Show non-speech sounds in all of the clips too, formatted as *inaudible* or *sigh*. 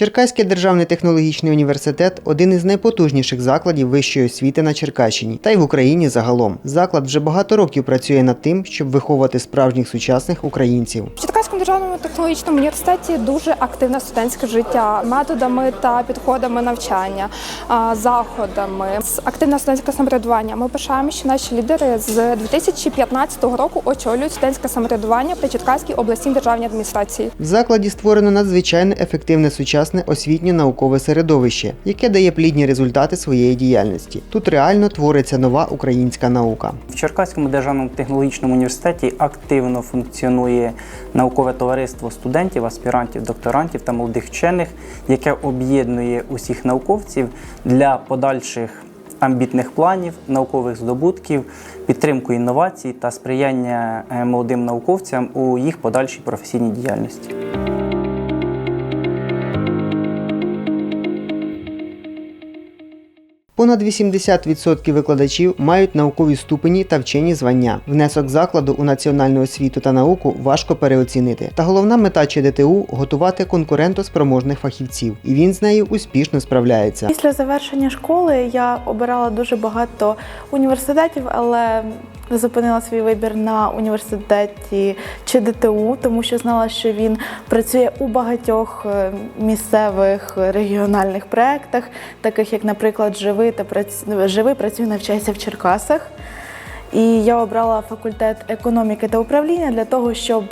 Черкаський державний технологічний університет один із найпотужніших закладів вищої освіти на Черкащині та й в Україні загалом. Заклад вже багато років працює над тим, щоб виховувати справжніх сучасних українців. В Черкаському державному технологічному університеті дуже активне студентське життя методами та підходами навчання, заходами, з активне студентське самоврядування. Ми пишаємо, що наші лідери з 2015 року очолюють студентське самоврядування при Черкаській обласній державній адміністрації. В закладі створено надзвичайно ефективне сучасне освітньо-наукове середовище, яке дає плідні результати своєї діяльності. Тут реально твориться нова українська наука. В Черкаському державному технологічному університеті активно функціонує наукове товариство студентів, аспірантів, докторантів та молодих вчених, яке об'єднує усіх науковців для подальших амбітних планів, наукових здобутків, підтримку інновацій та сприяння е, молодим науковцям у їх подальшій професійній діяльності. Понад 80% викладачів мають наукові ступені та вчені звання. Внесок закладу у національну освіту та науку важко переоцінити. Та головна мета ЧДТУ готувати конкурентоспроможних фахівців, і він з нею успішно справляється. Після завершення школи я обирала дуже багато університетів, але зупинила свій вибір на університеті чи ДТУ, тому що знала, що він працює у багатьох е, місцевих регіональних проєктах, таких як, наприклад, Живи та прац- Живи навчається в Черкасах. І я обрала факультет економіки та управління для того, щоб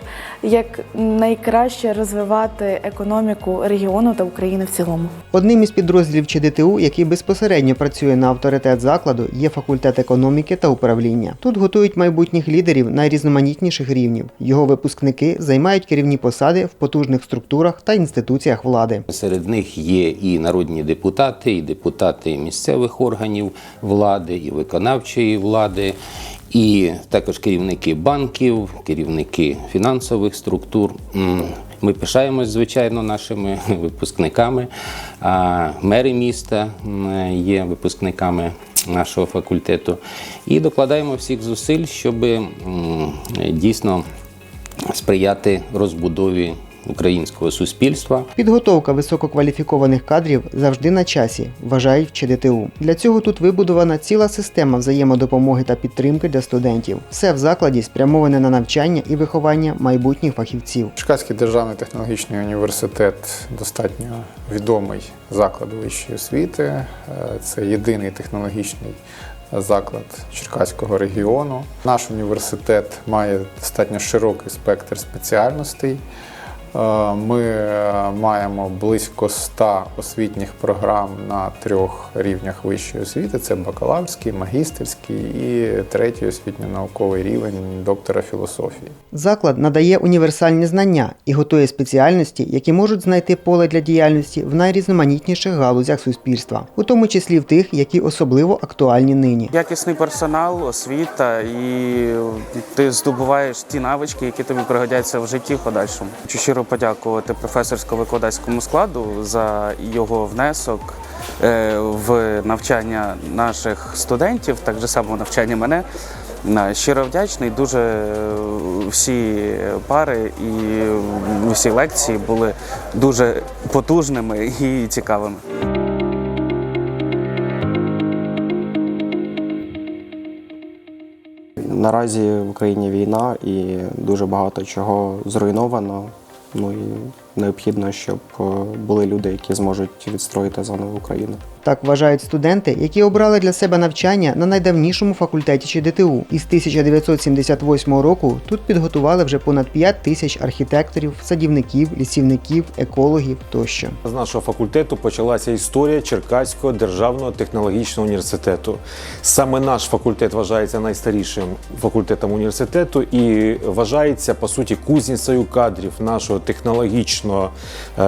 як найкраще розвивати економіку регіону та України в цілому. Одним із підрозділів ЧДТУ, який безпосередньо працює на авторитет закладу, є факультет економіки та управління. Тут готують майбутніх лідерів найрізноманітніших рівнів. Його випускники займають керівні посади в потужних структурах та інституціях влади. Серед них є і народні депутати, і депутати місцевих органів влади, і виконавчої влади, і також керівники банків, керівники фінансових структур. Ми пишаємось, звичайно, нашими *laughs* випускниками. Мери міста є випускниками нашого факультету. І докладаємо всіх зусиль, щоб дійсно сприяти розбудові українського суспільства. Підготовка висококваліфікованих кадрів завжди на часі, вважають в ЧДТУ. Для цього тут вибудована ціла система взаємодопомоги та підтримки для студентів. Все в закладі спрямоване на навчання і виховання майбутніх фахівців. Черкаський державний технологічний університет достатньо відомий заклад вищої освіти. Е, Це єдиний технологічний заклад Черкаського регіону. Наш університет має достатньо широкий спектр спеціальностей. Е, Ми е, маємо близько 100 освітніх програм на трьох рівнях вищої освіти: це бакалаврський, магістерський і третій освітньо-науковий рівень доктора філософії. Заклад надає універсальні знання і готує спеціальності, які можуть знайти поле для діяльності в найрізноманітніших галузях суспільства, у тому числі в тих, які особливо актуальні нині. Якісний персонал, освіта, і ти здобуваєш ті навички, які тобі пригодяться в житті в подальшому. Щиро подякувати професорсько-викладацькому складу за його внесок е, в навчання наших студентів, так же само навчання мене. Щиро вдячний. Дуже е, всі пари і всі лекції були дуже потужними і цікавими. Наразі в Україні війна і дуже багато чого зруйновано. Ну і необхідно, щоб е, були люди, які зможуть відстроїти заново Україну. Так вважають студенти, які обрали для себе навчання на найдавнішому факультеті ЧДТУ. Із 1978 року тут підготували вже понад 5 тисяч архітекторів, садівників, лісівників, екологів тощо. З нашого факультету почалася історія Черкаського державного технологічного університету. Саме наш факультет вважається найстарішим факультетом університету і вважається по суті кузницею кадрів нашого технологічного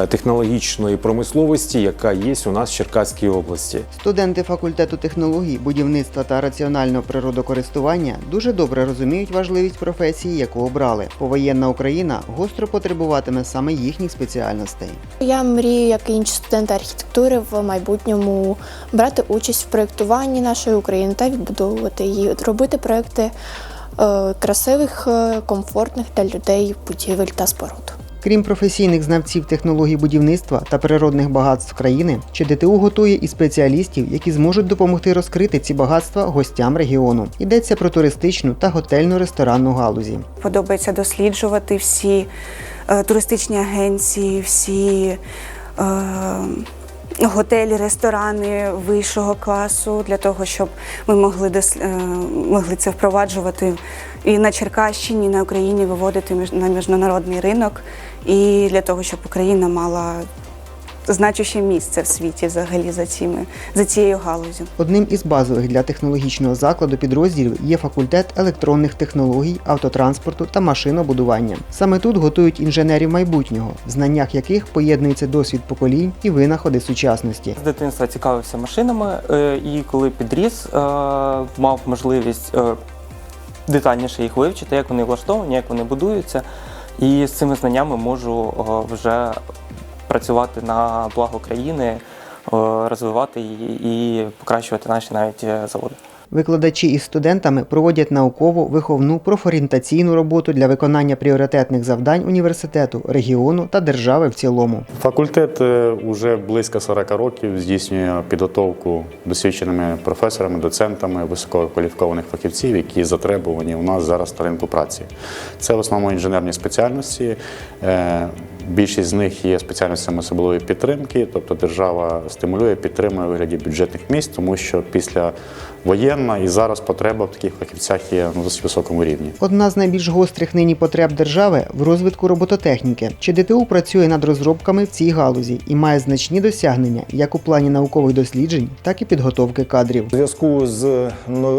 технологічної промисловості, яка є у нас в Черкаській області. Студенти факультету технологій, будівництва та раціонального природокористування дуже добре розуміють важливість професії, яку обрали. Повоєнна Україна гостро потребуватиме саме їхніх спеціальностей. Я мрію, як і інші студенти архітектури, в майбутньому брати участь в проєктуванні нашої України та відбудовувати її, робити проекти е, красивих, е, комфортних для людей будівель та споруд. Крім професійних знавців технологій будівництва та природних багатств країни, ЧДТУ готує і спеціалістів, які зможуть допомогти розкрити ці багатства гостям регіону. Йдеться про туристичну та готельно-ресторанну галузі. Подобається досліджувати всі е, туристичні агенції, всі е, готелі, ресторани вищого класу для того, щоб ми могли е, могли це впроваджувати і на Черкащині, і на Україні виводити на міжнародний ринок, і для того, щоб Україна мала значуще місце в світі взагалі за цими за цією галузю. Одним із базових для технологічного закладу підрозділів є факультет електронних технологій, автотранспорту та машинобудування. Саме тут готують інженерів майбутнього, в знаннях яких поєднується досвід поколінь і винаходи сучасності. З дитинства цікавився машинами, е, і коли підріс, е, мав можливість е, детальніше їх вивчити, як вони влаштовані, як вони будуються. І з цими знаннями можу е, вже працювати на благо країни, е, розвивати її і покращувати наші навіть е, заводи. Викладачі із студентами проводять наукову, виховну, профорієнтаційну роботу для виконання пріоритетних завдань університету, регіону та держави в цілому. Факультет вже близько 40 років здійснює підготовку досвідченими професорами, доцентами, висококваліфікованих фахівців, які затребувані у нас зараз на ринку праці. Це в основному інженерні спеціальності. Більшість з них є спеціальностями особливої підтримки, тобто держава стимулює, підтримує у вигляді бюджетних місць, тому що після воєнна і зараз потреба в таких фахівцях є на досить високому рівні. Одна з найбільш гострих нині потреб держави в розвитку робототехніки. ЧДТУ працює над розробками в цій галузі і має значні досягнення як у плані наукових досліджень, так і підготовки кадрів. У зв'язку з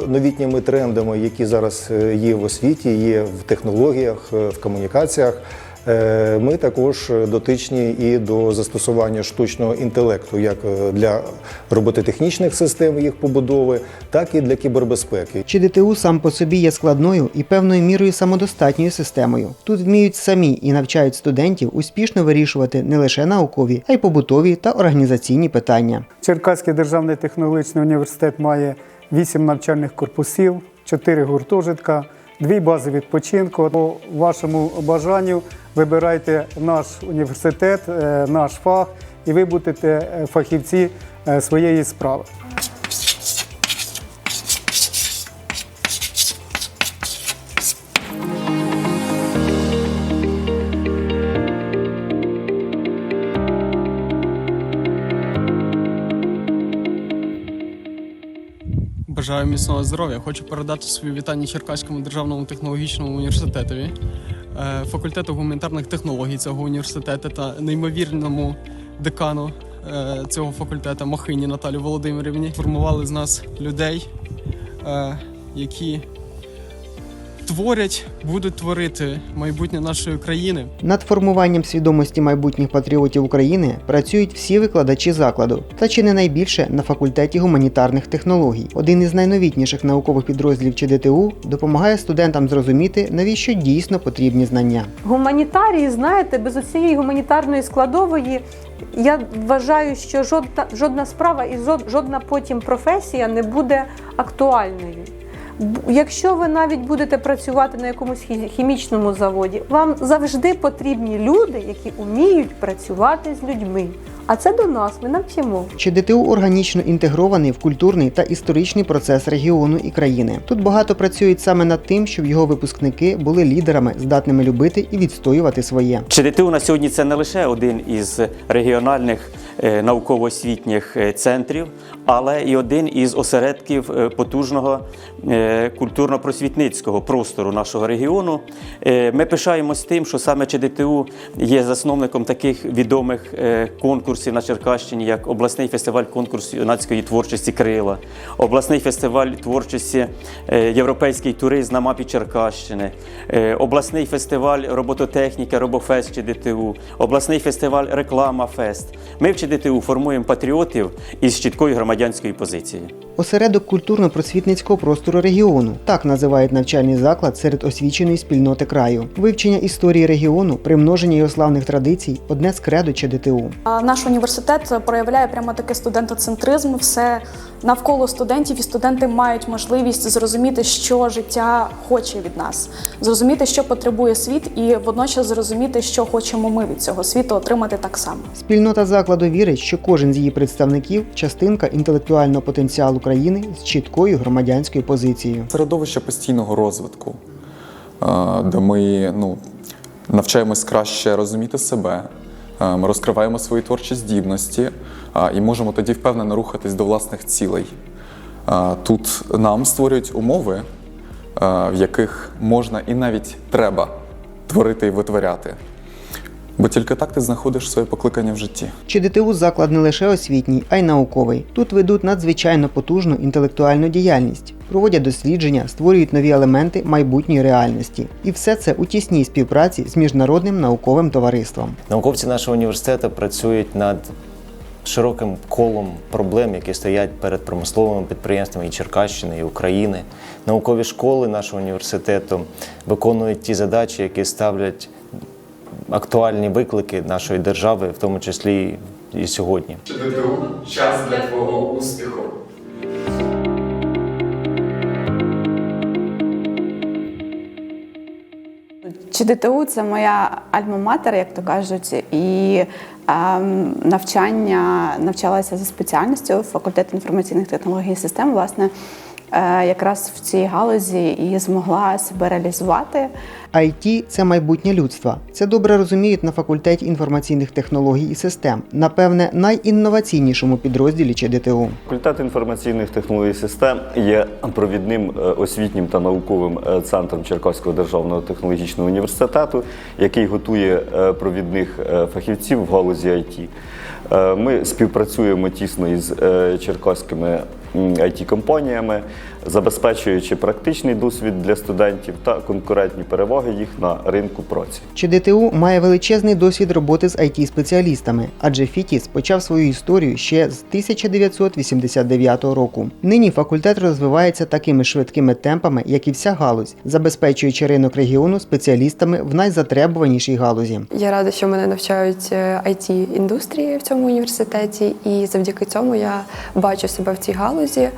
новітніми трендами, які зараз е, є в освіті, є в технологіях, е, в комунікаціях. Е, Ми також дотичні і до застосування штучного інтелекту як е, для робототехнічних систем їх побудови, так і для кібербезпеки. ЧДТУ сам по собі є складною і певною мірою самодостатньою системою. Тут вміють самі і навчають студентів успішно вирішувати не лише наукові, а й побутові та організаційні питання. Черкаський державний технологічний університет має 8 навчальних корпусів, 4 гуртожитка, 2 бази відпочинку. По вашому бажанню вибирайте наш університет, е, наш фах, і ви будете е, фахівці е, своєї справи. Бажаю міцного здоров'я. Хочу передати свої вітання Черкаському державному технологічному університетові, факультету гуманітарних технологій цього університету та неймовірному декану е, цього факультету Махині Наталі Володимирівні. Формували з нас людей, е, які творять, будуть творити майбутнє нашої країни. Над формуванням свідомості майбутніх патріотів України працюють всі викладачі закладу, та чи не найбільше на факультеті гуманітарних технологій. Один із найновітніших наукових підрозділів ЧДТУ допомагає студентам зрозуміти, навіщо дійсно потрібні знання. Гуманітарії, знаєте, без цієї гуманітарної складової я вважаю, що жодна, жодна справа і жодна потім професія не буде актуальною. Якщо ви навіть будете працювати на якомусь хі- хімічному заводі, вам завжди потрібні люди, які вміють працювати з людьми. А це до нас, ми навчимо. ЧДТУ органічно інтегрований в культурний та історичний процес регіону і країни. Тут багато працюють саме над тим, щоб його випускники були лідерами, здатними любити і відстоювати своє. ЧДТУ на сьогодні це не лише один із регіональних е, науково-освітніх е, центрів, але і один із осередків е, потужного е, культурно-просвітницького простору нашого регіону. Е, Ми пишаємось тим, що саме ЧДТУ є засновником таких відомих конкурсів на Черкащині, як обласний фестиваль конкурсу юнацької творчості Крила, обласний фестиваль творчості Європейський туризм на мапі Черкащини, обласний фестиваль робототехніка Робофест ЧДТУ, обласний фестиваль Реклама Фест. Ми в ЧДТУ формуємо патріотів із чіткою громадянською позицією. Осередок культурно-просвітницького простору регіону так називають навчальний заклад серед освіченої спільноти краю. Вивчення історії регіону, примноження його славних традицій одне з кредо ЧДТУ. А Наш університет проявляє прямо такий студентоцентризм. Все навколо студентів, і студенти мають можливість зрозуміти, що життя хоче від нас. Зрозуміти, що потребує світ, і водночас зрозуміти, що хочемо ми від цього світу отримати так само. Спільнота закладу вірить, що кожен з її представників частинка інтелектуального потенціалу країни з чіткою громадянською позицією. середовище постійного розвитку, е, де ми ну, навчаємось краще розуміти себе, е, ми розкриваємо свої творчі здібності і можемо тоді впевнено рухатись до власних цілей. Е, Тут нам створюють умови, в яких можна і навіть треба творити і витворяти. Бо тільки так ти знаходиш своє покликання в житті. Чи ДТУ заклад не лише освітній, а й науковий. Тут ведуть надзвичайно потужну інтелектуальну діяльність, проводять дослідження, створюють нові елементи майбутньої реальності. І все це у тісній співпраці з міжнародним науковим товариством. Науковці нашого університету працюють над широким колом проблем, які стоять перед промисловими підприємствами і Черкащини, і України. Наукові школи нашого університету виконують ті задачі, які ставлять актуальні виклики нашої держави, в тому числі і сьогодні. ДТУ час для твого успіху. ЧДТУ це моя альма-матер, як то кажуть, і навчання навчалася за спеціальністю факультет інформаційних технологій і систем. Власне, якраз в цій галузі і змогла себе реалізувати. IT – це майбутнє людства. Це добре розуміють на факультеті інформаційних технологій і систем, напевне, найінноваційнішому підрозділі ЧДТУ. Факультет інформаційних технологій систем є провідним е, освітнім та науковим е, центром Черкаського державного технологічного університету, який готує е, провідних е, фахівців в галузі IT. Е, Ми співпрацюємо тісно із е, черкаськими it компаніями забезпечуючи практичний досвід для студентів та конкурентні переваги їх на ринку праці. ЧДТУ має величезний досвід роботи з IT-спеціалістами, адже ФІТІС почав свою історію ще з 1989 року. Нині факультет розвивається такими швидкими темпами, як і вся галузь, забезпечуючи ринок регіону спеціалістами в найзатребуванішій галузі. Я рада, що мене навчають it індустрії в цьому університеті, і завдяки цьому я бачу себе в цій галузі е,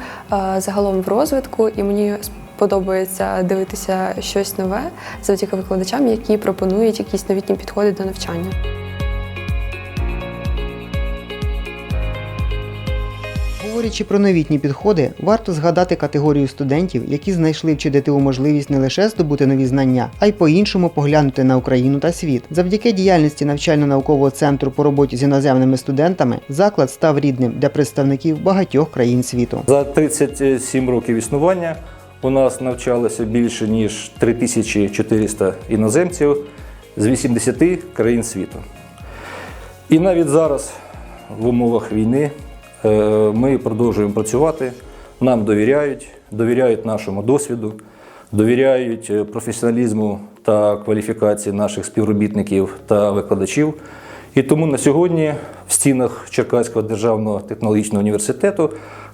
загалом в розвитку, і мені подобається дивитися щось нове завдяки викладачам, які пропонують якісь новітні підходи до навчання. Говорячи про новітні підходи, варто згадати категорію студентів, які знайшли в ЧДТУ можливість не лише здобути нові знання, а й по-іншому поглянути на Україну та світ. Завдяки діяльності навчально-наукового центру по роботі з іноземними студентами заклад став рідним для представників багатьох країн світу. За 37 років існування у нас навчалося більше ніж 3400 іноземців з 80 країн світу. І навіть зараз, в умовах війни, ми продовжуємо працювати, нам довіряють, довіряють нашому досвіду, довіряють е, професіоналізму та кваліфікації наших співробітників та викладачів. І тому на сьогодні в стінах Черкаського державного технологічного університету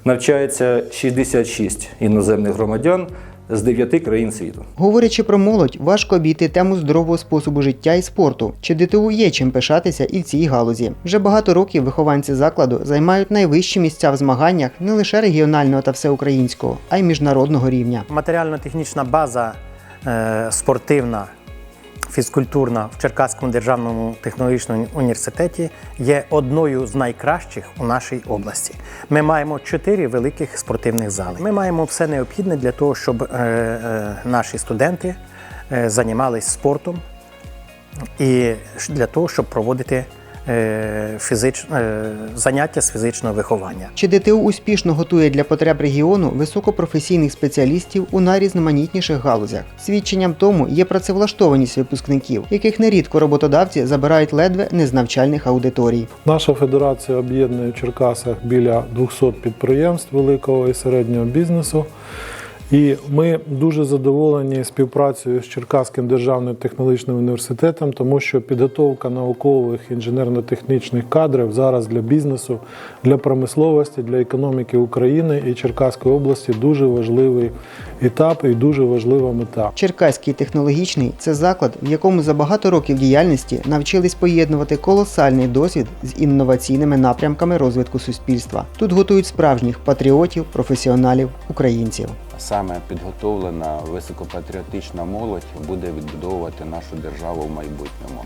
навчається 66 іноземних громадян з дев'яти країн світу. Говорячи про молодь, важко обійти тему здорового способу життя і спорту. Чи ДТУ є чим пишатися і в цій галузі. Вже багато років вихованці закладу займають найвищі місця в змаганнях не лише регіонального та всеукраїнського, а й міжнародного рівня. Матеріально-технічна база е, спортивна, фізкультурна в Черкаському державному технологічному університеті є одною з найкращих у нашій області. Ми маємо чотири великих спортивних зали. Ми маємо все необхідне для того, щоб е, е, наші студенти е, займалися спортом і для того, щоб проводити фізич, е, заняття з фізичного виховання. Чи ДТУ успішно готує для потреб регіону високопрофесійних спеціалістів у найрізноманітніших галузях? Свідченням тому є працевлаштованість випускників, яких нерідко роботодавці забирають ледве не з навчальних аудиторій. Наша федерація об'єднує в Черкасах біля 200 підприємств великого і середнього бізнесу. І ми дуже задоволені співпрацею з Черкаським державним технологічним університетом, тому що підготовка наукових інженерно-технічних кадрів зараз для бізнесу, для промисловості, для економіки України і Черкаської області дуже важливий етап і дуже важлива мета. Черкаський технологічний це заклад, в якому за багато років діяльності навчились поєднувати колосальний досвід з інноваційними напрямками розвитку суспільства. Тут готують справжніх патріотів, професіоналів, українців. Саме підготовлена високопатріотична молодь буде відбудовувати нашу державу в майбутньому.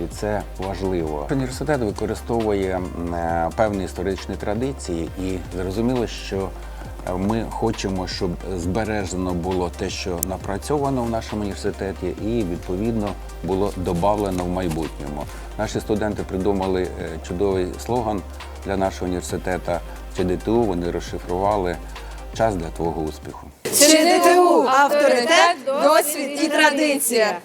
І це важливо. Університет використовує е, певні історичні традиції, і зрозуміло, що е, ми хочемо, щоб збережено було те, що напрацьовано в нашому університеті, і відповідно було додавлено в майбутньому. Наші студенти придумали е, чудовий слоган для нашого університету ЧДТУ. Вони розшифрували час для твого успіху. ЧДТУ авторитет, досвід і традиція.